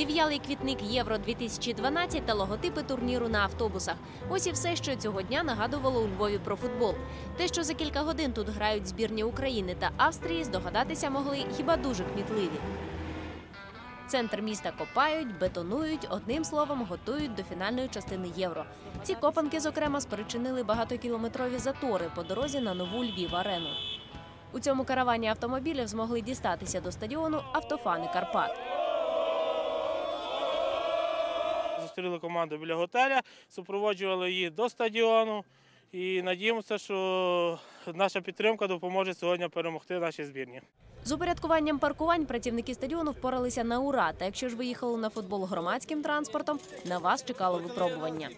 Зів'ялий квітник Євро 2012 та логотипи турніру на автобусах. Ось і все, що цього дня нагадувало у Львові про футбол. Те, що за кілька годин тут грають збірні України та Австрії, здогадатися могли хіба дуже кмітливі. Центр міста копають, бетонують, одним словом, готують до фінальної частини євро. Ці копанки, зокрема, спричинили багатокілометрові затори по дорозі на нову Львів арену. У цьому каравані автомобілів змогли дістатися до стадіону автофани Карпат. Зустріли команду біля готеля, супроводжували її до стадіону. І надіємося, що наша підтримка допоможе сьогодні перемогти нашій збірні. З упорядкуванням паркувань працівники стадіону впоралися на ура. Та якщо ж ви їхали на футбол громадським транспортом, на вас чекало випробування.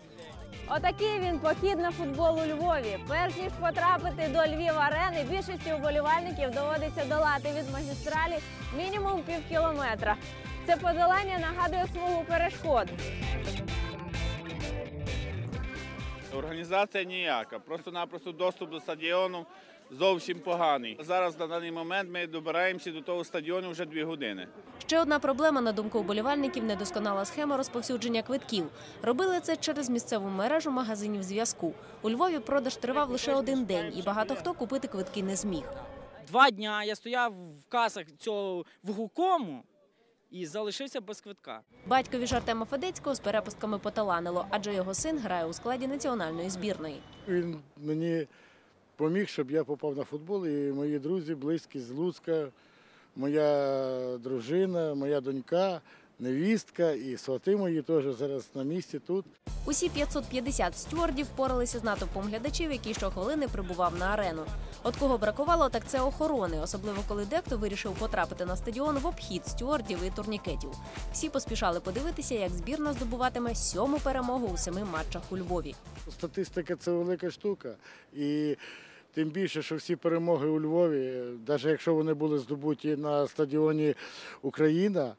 Отакий він похід на футбол у Львові. Перш ніж потрапити до Львів арени, більшості уболівальників доводиться долати від магістралі мінімум пів кілометра. Це подолання нагадує смугу перешкод. Організація ніяка, просто-напросто доступ до стадіону зовсім поганий. Зараз на даний момент ми добираємося до того стадіону вже дві години. Ще одна проблема, на думку вболівальників, недосконала схема розповсюдження квитків. Робили це через місцеву мережу магазинів зв'язку. У Львові продаж тривав лише один день, і багато хто купити квитки не зміг. Два дня я стояв в касах цього вгукому і залишився без квитка. Батькові ж Артема Федецького з перепустками поталанило, адже його син грає у складі національної збірної. Він мені поміг, щоб я попав на футбол. І мої друзі, близькі з Луцька, моя дружина, моя донька, невістка і свати мої теж зараз на місці тут. Усі 550 стюардів впоралися з натовпом глядачів, який щохвилини прибував на арену. От кого бракувало, так це охорони, особливо коли дехто вирішив потрапити на стадіон в обхід стюардів і турнікетів. Всі поспішали подивитися, як збірна здобуватиме сьому перемогу у семи матчах у Львові. Статистика це велика штука. І тим більше, що всі перемоги у Львові, навіть якщо вони були здобуті на стадіоні Україна,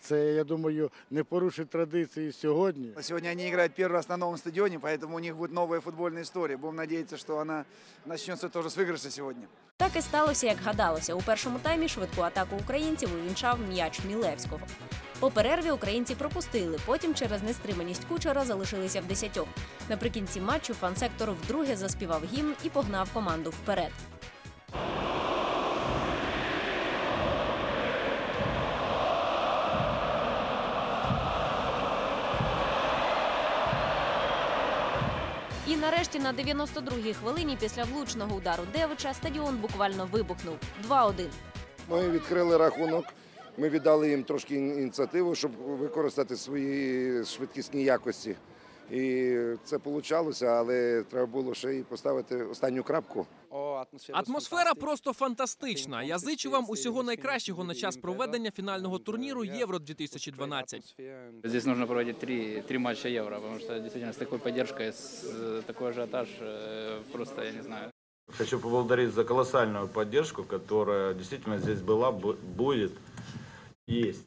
це, я думаю, не порушить традиції сьогодні. Сегодня они играют первый раз на новом стадионе, поэтому у них будет новая футбольная история. Будем надеяться, что она начнется тоже с выигрыша сегодня. Так і сталося, як гадалося. У першому таймі швидку атаку українців увінчав м'яч Мілевського. По перерві українці пропустили. Потім через нестриманість кучера залишилися в десятьох. Наприкінці матчу фан-сектор вдруге заспівав гімн і погнав команду вперед. І нарешті на 92-й хвилині після влучного удару Девича стадіон буквально вибухнув 2-1. Ми відкрили рахунок. Ми віддали їм трошки ініціативу, щоб використати свої швидкісні якості. І це вийшло, але треба було ще й поставити останню крапку. Атмосфера просто фантастична. Я зичу вам усього найкращого на час проведення фінального турніру Євро 2012. Здесь нужно проводить три, три матча Евро, потому что действительно с такой поддержкой, с э, такой ажиотаж, э, просто я не знаю. Хочу поблагодарить за колоссальную поддержку, которая действительно здесь была, бу- будет, есть.